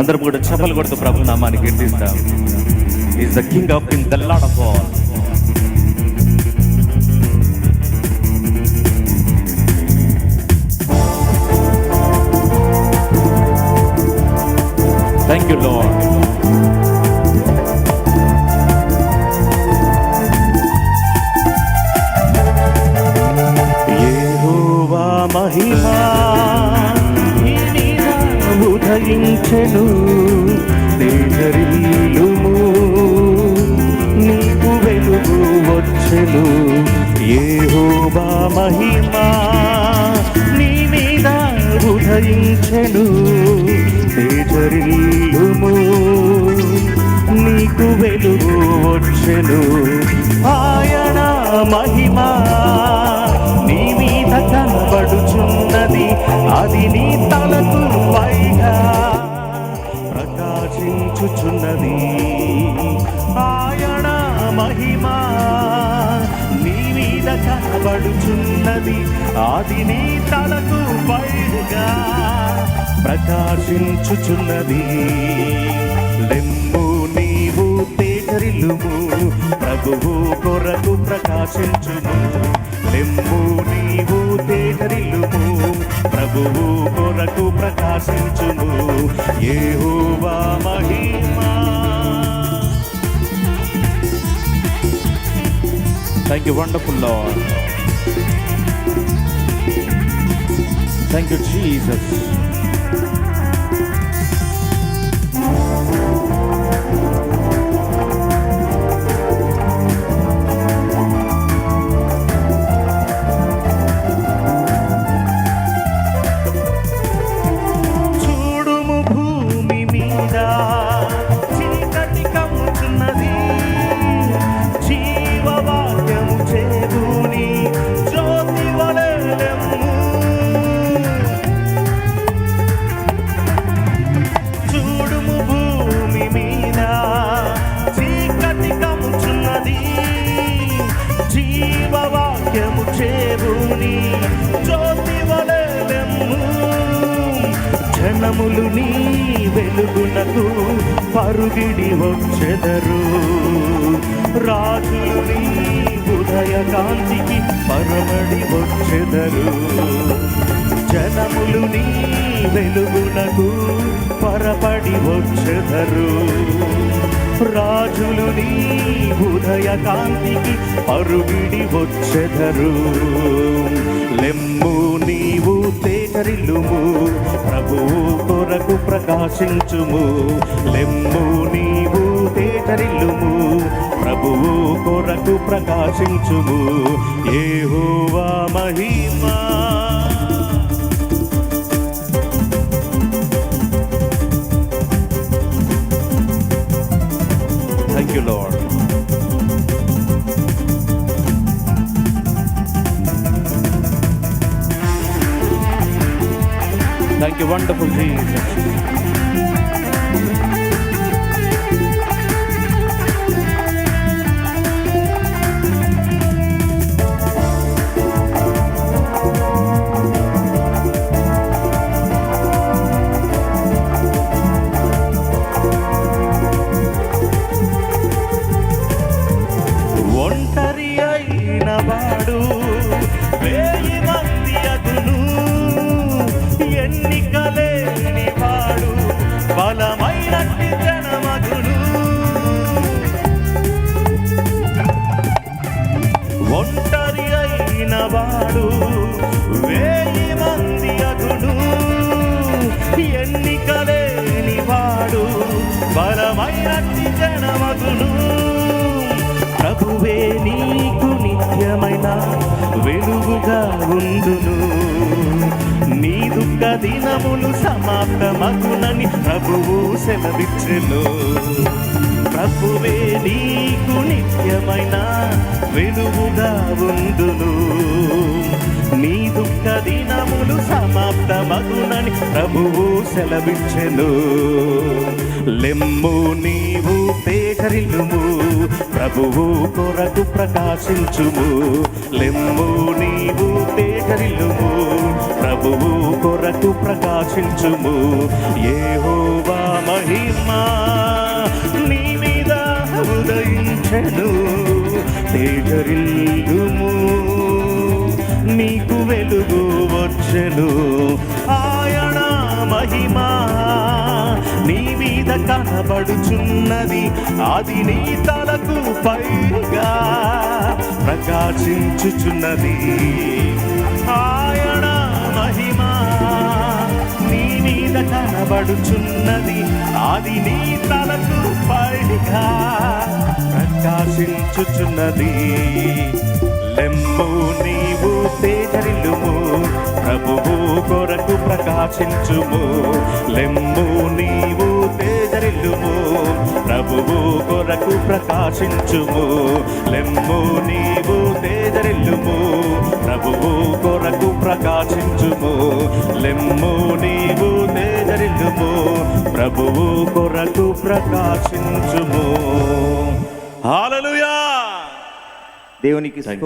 అందరం కూడా చెప్పలు కొడుతూ ప్రభు నామాన్ని కీర్తిస్తాం. Is the king of king the lord of all thank you lord ఉదయించెను తేజరిల్లుము నీకు వెలుగు వచ్చెను. యెహోవా మహిమా నీ మీద ఉదయించెను తేజరిల్లుము నీకు వెలుగు వచ్చెను. ఆయన మహిమా నీ మీద కనబడుచున్నది. అది నీ తలకు ప్రకాశించుచున్నది ఆయన మహిమా నీ మీద కనబడుచున్నది. అది నీ తలకు పైగా ప్రకాశించుచున్నది. లెమ్ము నీవు తేజరిల్లుము ప్రభువు కొరకు ప్రకాశించును లెమ్ము నీవు తేజరిల్లుము ప్రభువు కొరకు ప్రకాశించుము. యెహోవా మహిమా. Thank you wonderful lord thank you Jesus జనములు నీ వెలుగునకు పరుగిడి వచ్చెదరు. రాజులు నీ ఉదయ కాంతికి పరమడి వచ్చెదరు. జనములు నీ వెలుగునకు పరపడి వచ్చెదరు. రాజులు నీ ఉదయ కాంతికి పరుగిడి వచ్చెదరు. లెమ్ము నీవు తేజరిల్లుము ప్రభువు కొరకు ప్రకాశించుము. లెమ్ము నీవు తేటరిల్లుము. ప్రభువు కొరకు ప్రకాశించుము. ఏహోవా మహిమా. థ్యాంక్ యూ వండర్ఫుల్ జీసస్ వాడు. వేయి మంది అగును ఎన్నికలేని వాడు. బలమైనట్టి జనమగును ప్రభువే నీకు నిత్యమైన వెలుగుగా ఉండును. నీ దుఃఖ దినములు సమాప్తమగునని ప్రభువు సెలవిచ్చెను. ప్రభువే నీకు నిత్యమైన వెలుగుగా ఉందును నీ దుఃఖ దినములు సమాప్తమగునని ప్రభువు సెలవిచ్చెను. లెమ్ము నీవు పేకరిలుము ప్రభువు కొరకు ప్రకాశించుము. లెమ్ము నీవు పేకరిలుము ప్రభువు కొరకు ప్రకాశించుము. ఏహోవా మహిమా నీ మీద ఉదయించెను తేజరిల్లుము. నీకు వెలుగు వచ్చెను ఆయన మహిమా. నీ మీద కనబడుచున్నది అది నీ తలకు పైగా ప్రకాశించుచున్నది. ఆయన మహిమా. నీ మీద కనబడుచున్నది అది నీ తలకు పైగా శోభించుచున్నది లెమ్ము నీవు తేజరిల్లుము ప్రభువు కొరకు ప్రకాశించుము. లెమ్ము నీవు తేజరిల్లుము ప్రభువు కొరకు ప్రకాశించుము. లెమ్ము నీవు తేజరిల్లుము ప్రభువు కొరకు ప్రకాశించుము. లెమ్ము నీవు తేజరిల్లుము ప్రభువు కొరకు ప్రకాశించుము. హల్లెలూయా దేవునికి స్తోత్రం.